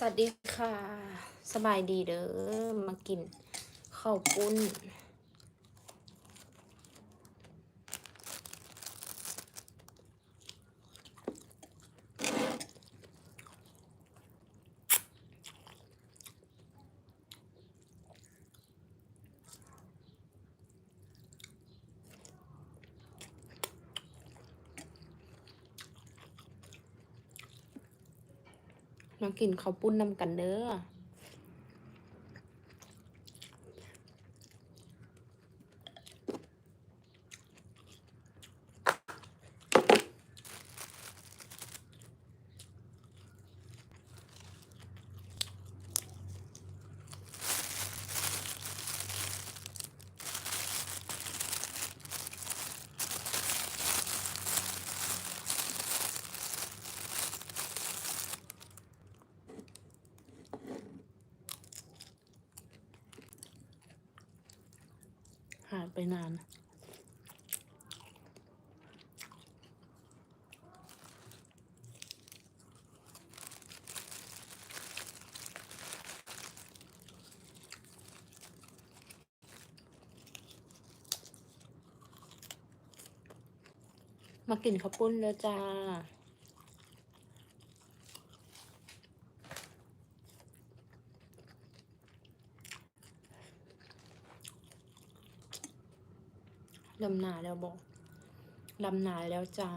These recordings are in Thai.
สวัสดีค่ะ สบายดีเด้อมากินข้าวปุ้น มากินข้าวปุ้นนำกันเด้อ นานมากินข้าวปุ้นแล้วจ้า ลำนาแล้วบอกลำนาแล้วจ้า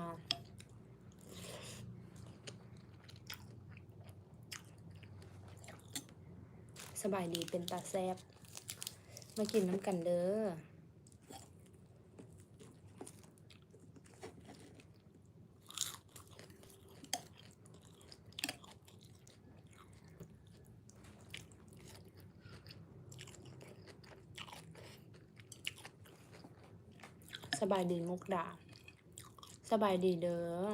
สบายดีเป็นตาแซบมากินน้ำกันเด้อ สบายดีมุกดา สบายดีเด้อ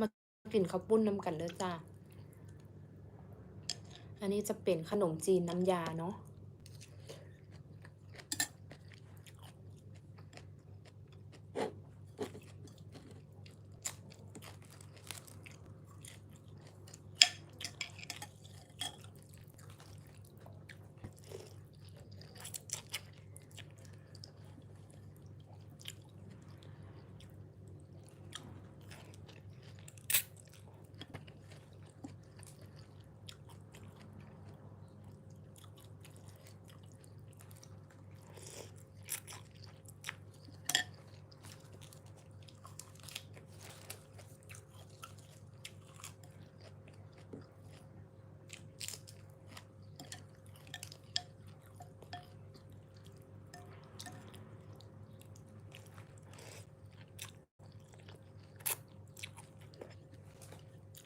มากินข้าวปุ้นน้ำกันเด้อจ้า อันนี้จะเป็นขนมจีนน้ำยาเนาะ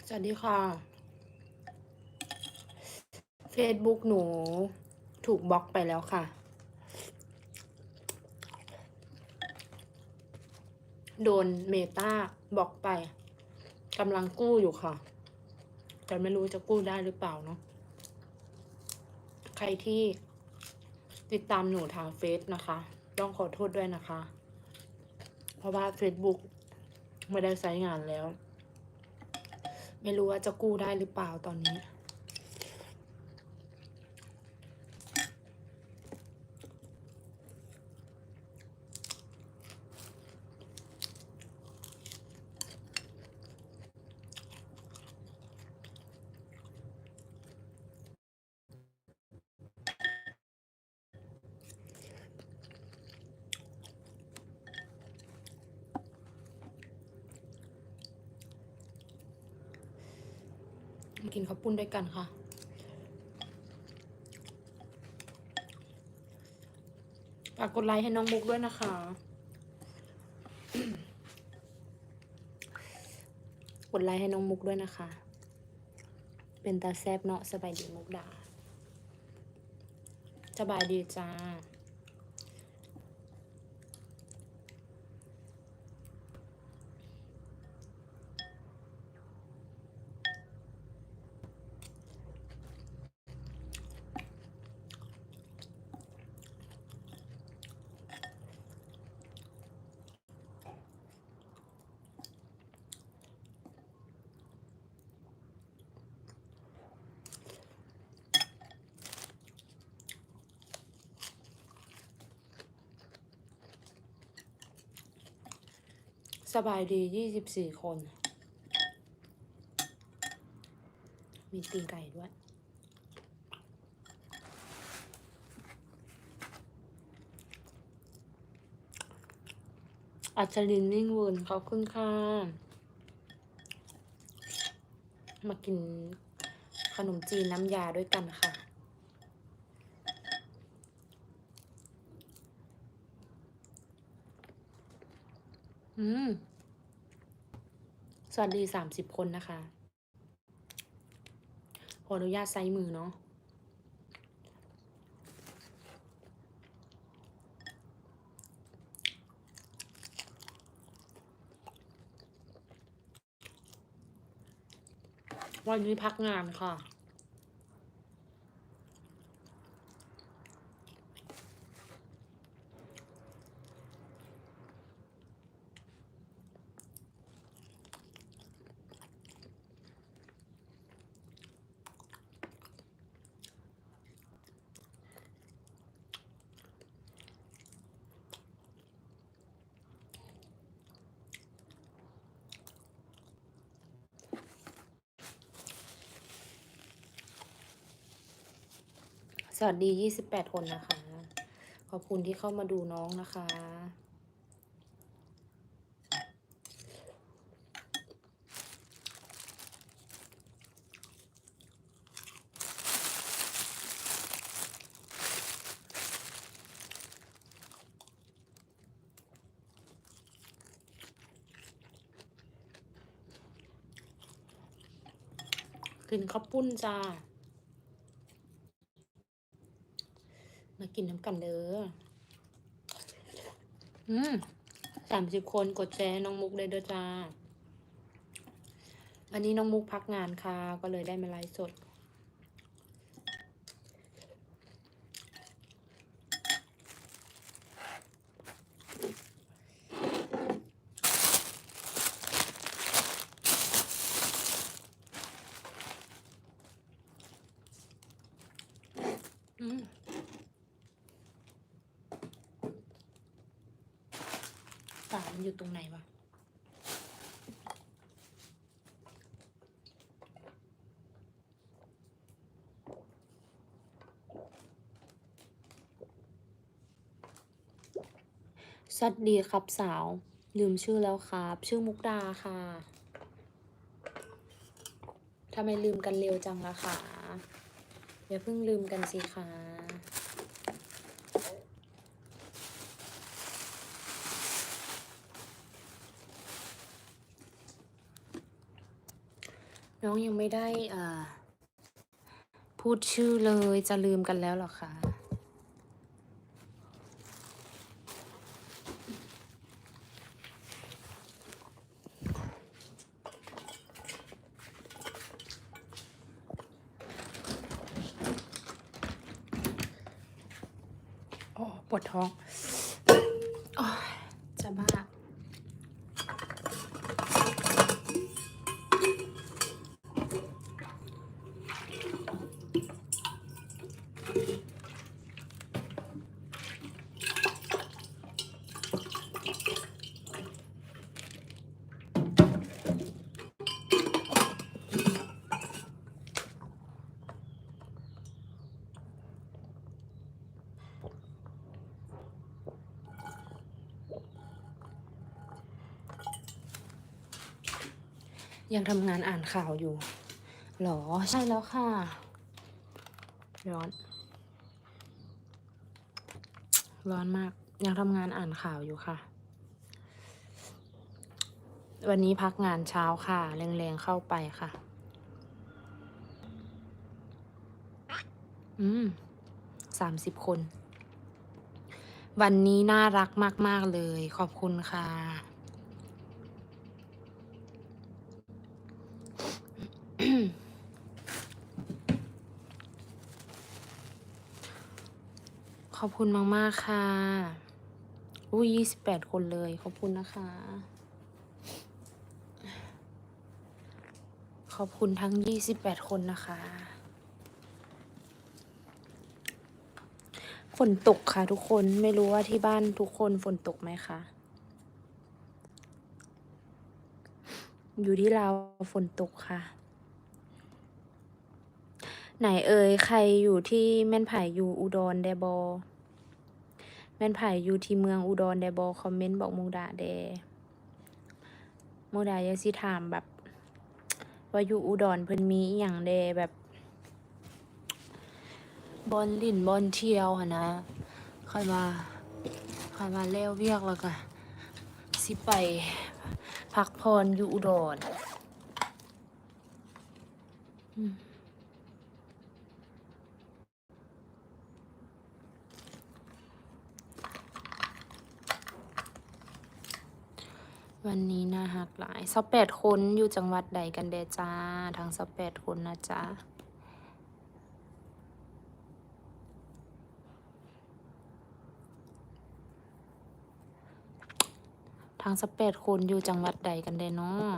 สวัสดีค่ะ Facebook หนูถูกบล็อกไปแล้วค่ะ โดนเมตาบล็อกไปกำลังกู้อยู่ค่ะ แต่ไม่รู้จะกู้ได้หรือเปล่าเนาะใครที่ติดตามหนูทางเฟซนะคะ ต้องขอโทษด้วยนะคะ เพราะว่า Facebook ไม่ได้ใช้งานแล้ว ไม่รู้ว่าจะกู้ได้หรือเปล่าตอนนี้ กินข้าวปุ้นด้วยกันค่ะ ฝากกดไลค์ให้น้องมุกด้วยนะคะ กดไลค์ให้น้องมุกด้วยนะคะ เป็นตาแซบเนาะสบายดีมุกดาสบายดีจ้า สบายดียี่สิบสี่คน มีตีนไก่ด้วย อัจรินนิ่งเวิร์นขอบคุณค่ะ มากินขนมจีนน้ำยาด้วยกันค่ะ ม สวัสดีสามสิบคนนะคะ ขออนุญาตไซส์มือเนาะวันนี้พักงานค่ะ สวัสดียี่สิบแปดคนนะคะ ขอบคุณที่เข้ามาดูน้องนะคะ กินข้าวปุ้นจ้า มากินน้ำกันเด้ออืมสามสิบคนกดแชร์น้องมุกเลยเด้อจ้า อันนี้น้องมุกพักงานค่ะ ก็เลยได้มาไลฟ์สด อืม ฝา มันอยู่ตรงไหนวะสวัสดีครับสาว ลืมชื่อแล้วครับ ชื่อมุกดาค่ะทำไมลืมกันเร็วจังล่ะคะอย่าเพิ่งลืมกันสิคะ น้องยังไม่ได้อ่าพูดชื่อเลยจะลืมกันแล้วหรอคะ โอ้ปวดท้องโอ้ยจะบ้า ยังทำงานอ่านข่าวอยู่หรอ ใช่แล้วค่ะ ร้อน ร้อนมาก ยังทำงานอ่านข่าวอยู่ค่ะ วันนี้พักงานเช้าค่ะแรงๆเข้าไปค่ะ อืมสามสิบคน วันนี้น่ารักมาก ๆ เลย ขอบคุณค่ะ ขอบคุณมาก ๆ ค่ะ อุ้ยยี่สิบแปดคนเลย ขอบคุณนะคะ ขอบคุณทั้งยี่สิบแปดคนนะคะฝนตกค่ะทุกคนไม่รู้ว่าที่บ้านทุกคนฝนตกไหมคะอยู่ที่เราฝนตกค่ะ ไหนเอ่ยใครอยู่ที่แม่นไผ่อยู่อุดรแดบอแม่นไผ่อยู่ที่เมืองอุดรแดบอคอมเมนต์บอกมูดาแดมูดายังสิถามแบบ ว่าอยู่อุดรเพิ่นมีอย่างแดแบบบอลลิ่นบอลเที่ยวหนนะค่อยมาค่อยมาเล้วเวียกแล้วก็สิไปพักพรอยู่อุดรอืม วันนี้น่าหักหลายสแปดคนอยู่จังหวัดใดกันเดจ้าทั้งสแปดคนนะจ๊ะทั้งสแปดคนอยู่จังหวัดใดกันเดเนาะ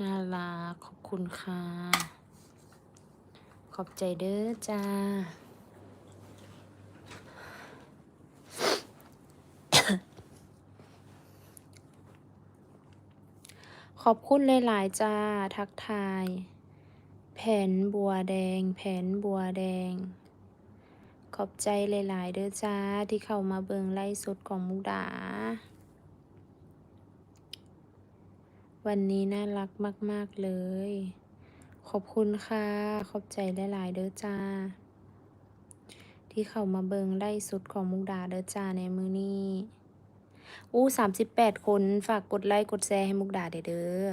น่ารักขอบคุณค่ะ ขอบใจเด้อจ้า ขอบคุณหลาย ๆ จ้า ทักทาย แผ่นบัวแดง แผ่นบัวแดง ขอบใจหลาย ๆ เด้อจ้า ที่เข้ามาเบิงไล่สดของมุกดา วันนี้น่ารักมาก ๆ เลย ขอบคุณค่ะ ขอบใจหลาย ๆ เด้อจ้า ที่เข้ามาเบิงไล่สุดของมุกดาเด้อจ้าในมือนี้ อู้สามสิบแปดคน ฝากกดไลค์กดแชร์ให้มุกดาเด้อเด้อ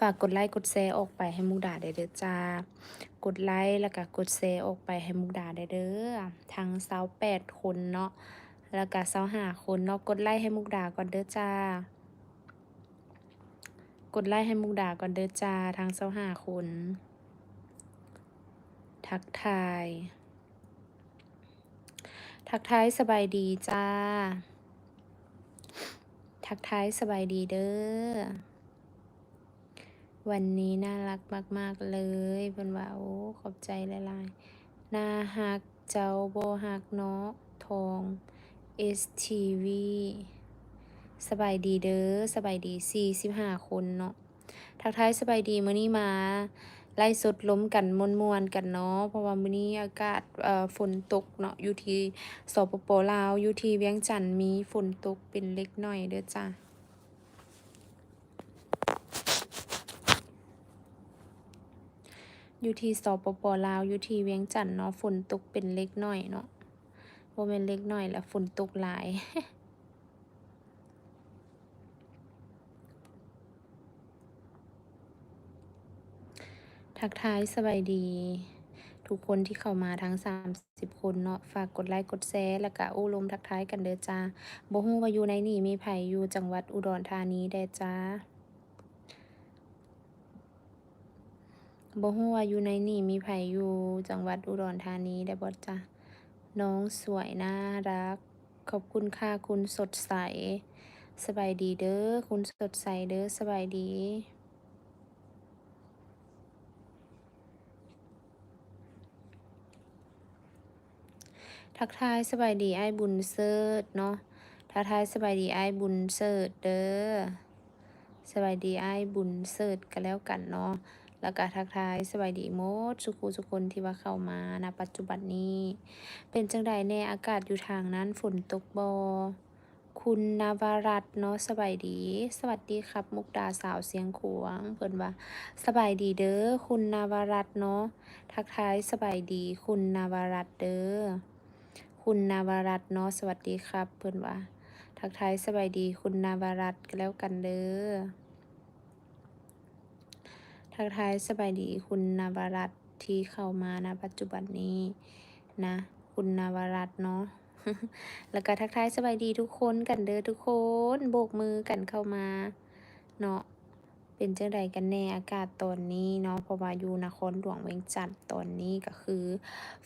ฝากกดไลค์กดแชร์ออกไปให้มุกดาเด้อเด้อจ้ากดไลค์แล้วก็กดแชร์ออกไปให้มุกดาเด้อเด้อทั้งเสาแปดคนเนาะแล้วก็เสาห้าคนเนาะกดไลค์ให้มุกดาก่อนเด้อจ้ากดไลค์ให้มุกดาก่อนเด้อจ้าทั้งเสาห้าคนทักทาย ทักทายสบายดีจ้า ทักทายสบายดีเด้อ วันนี้น่ารักมาก ๆ เลยเพิ่นว่าโอ้ขอบใจหลายๆน่าฮักเจ้าโบ่ฮักเนาะทอง STV สบายดีเด้อสบายดี 45 คนเนาะทักทายสบายดีมื้อนี้มา ไล่สดล้มกันมวนๆกันเนาะเพราะว่ามื้อนี้อากาศเอ่อฝนตกเนาะอยู่ที่สปปลาวอยู่ที่เวียงจันทน์มีฝนตกเป็นเล็กน้อยเด้อจ้าอยู่ที่สปปลาวอยู่ที่เวียงจันทน์เนาะฝนตกเป็นเล็กน้อยเนาะบ่แม่นเล็กน้อยแหละฝนตกหลาย ทักทายสบายดี ทุกคนที่เข้ามาทั้ง 30 คนเนาะฝากกดไลค์กดแชร์แล้วก็โอ้ลมทักทายกันเด้อจ้าบ่ฮู้ว่าอยู่ในนี่มีไผอยู่จังหวัดอุดรธานีแด้จ้าบ่ฮู้ว่าอยู่ในนี่มีไผอยู่จังหวัดอุดรธานีได้บ่จ้าน้องสวยน่ารัก ขอบคุณค่ะคุณสดใส สบายดีเด้อคุณสดใสเด้อสบายดี ทักทายสบายดีไอ้บุญเซิร์ชเนาะทักทายสบายดีไอ้บุญเซิร์ชเด้อสบายดีไอ้บุญเซิร์ชก็แล้วกันเนาะแล้วก็ทักทายสบายดีโมดสุขุสุคนที่ว่าเข้ามาณปัจจุบันนี้ เป็นจังใดแน่อากาศอยู่ทางนั้นฝนตกบอคุณนวรัตเนาะสบายดี สวัสดีครับ มุกดาสาวเสียงขวางเพิ่นว่าสบายดีเด้อคุณนวรัตเนาะทักทายสบายดีคุณนวรัตเด้อ คุณนาวรัตน์เนาะสวัสดีครับ เพิ่อนว่า ทักทายสบายดีคุณนาวรัตน์ก็แล้วกันเด้อทักทายสบายดีคุณนาวรัตน์ที่เข้ามาณปัจจุบันนี้นะ คุณนาวรัตน์เนาะแล้วก็ทักทายสบายดีทุกคนกันเด้อทุกคนโบกมือกันเข้ามา เนาะ เป็นจังใดกันแน่อากาศตอนนี้เนาะเพราะว่าอยู่นครหลวงเวียงจันทน์ตอนนี้ก็คือ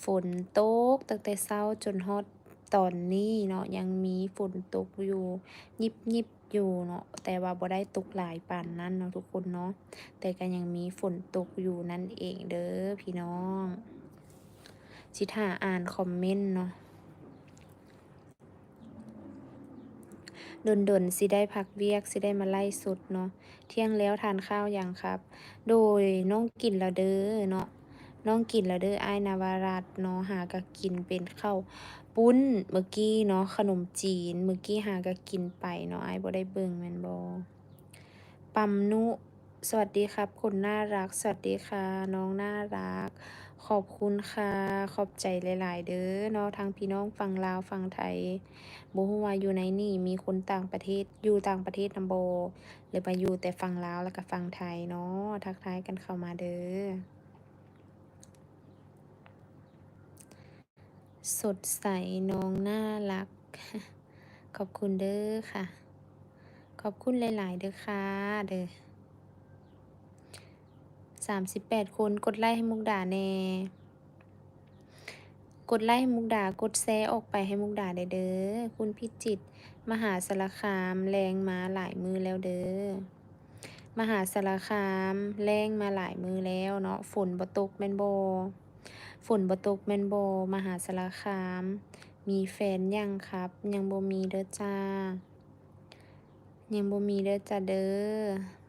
ฝนตกตั้งแต่เช้าจนฮอดตอนนี้เนาะยังมีฝนตกอยู่ ยิบยิบๆอยู่เนาะแต่ว่าบ่ได้ตกหลายปานนั้นเนาะทุกคนเนาะแต่ก็ยังมีฝนตกอยู่นั่นเองเด้อพี่น้องสิท่าอ่านคอมเมนต์เนาะ ดนๆสิได้พักเวียกสิได้มาไล่สุดเนาะเที่ยงแล้วทานข้าวยังครับ โดยน้องกินและเด้อเนาะน้องกินและเด้อไอ้นาวารัตน์เนาะหากะกินเป็นข้าวปุ้นเมื่อกี้เนาะขนมจีนเมื่อกี้หากะกินไปเนาะไอ้บ่ได้เบิ่งแมนบ่ปั๊มนุสวัสดีครับ คนน่ารัก สวัสดีค่ะ น้องน่ารัก ขอบคุณค่ะ ขอบใจหลาย ๆ เด้อเนาะทางพี่น้องฝั่งลาวฝั่งไทยบ่ฮู้ว่าอยู่ในนี่มีคนต่างประเทศอยู่ต่างประเทศนำบ่หรือว่าอยู่แต่ฝั่งลาวแล้วก็ฝั่งไทยเนาะทักทายกันเข้ามาเด้อสดใสน้องน่ารัก ขอบคุณเด้อค่ะ ขอบคุณหลาย ๆ เด้อค่ะ เด้อ สามสิบแปดคนกดไลค์ให้มุกดาแน่กดไลค์ให้มุกดากดแชร์ออกไปให้มุกดาได้เด้อคุณพิจิตมหาสารคามแรงมาหลายมือแล้วเด้อมหาสารคามแรงมาหลายมือแล้วเนาะฝนบตกแม่นบ่ฝนบตกแม่นบ่มหาสารคาม มีแฟนยังครับ ยังบ่มีเด้อจ้า ยังบ่มีเด้อจ้าเด้อ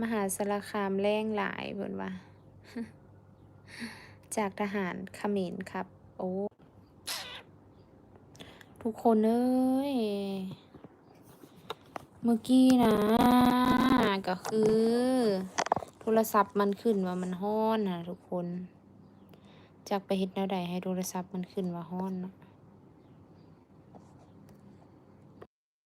มหาสารคามแรงหลายเพิ่นว่า จากทหารเขมรครับ โอ้ทุกคนเอ้ย เมื่อกี้นะ ก็คือ โทรศัพท์มันขึ้นว่ามันฮ้อนนะทุกคน จากไปเฮ็ดแนวใดให้โทรศัพท์มันขึ้นว่าฮ้อนเนาะ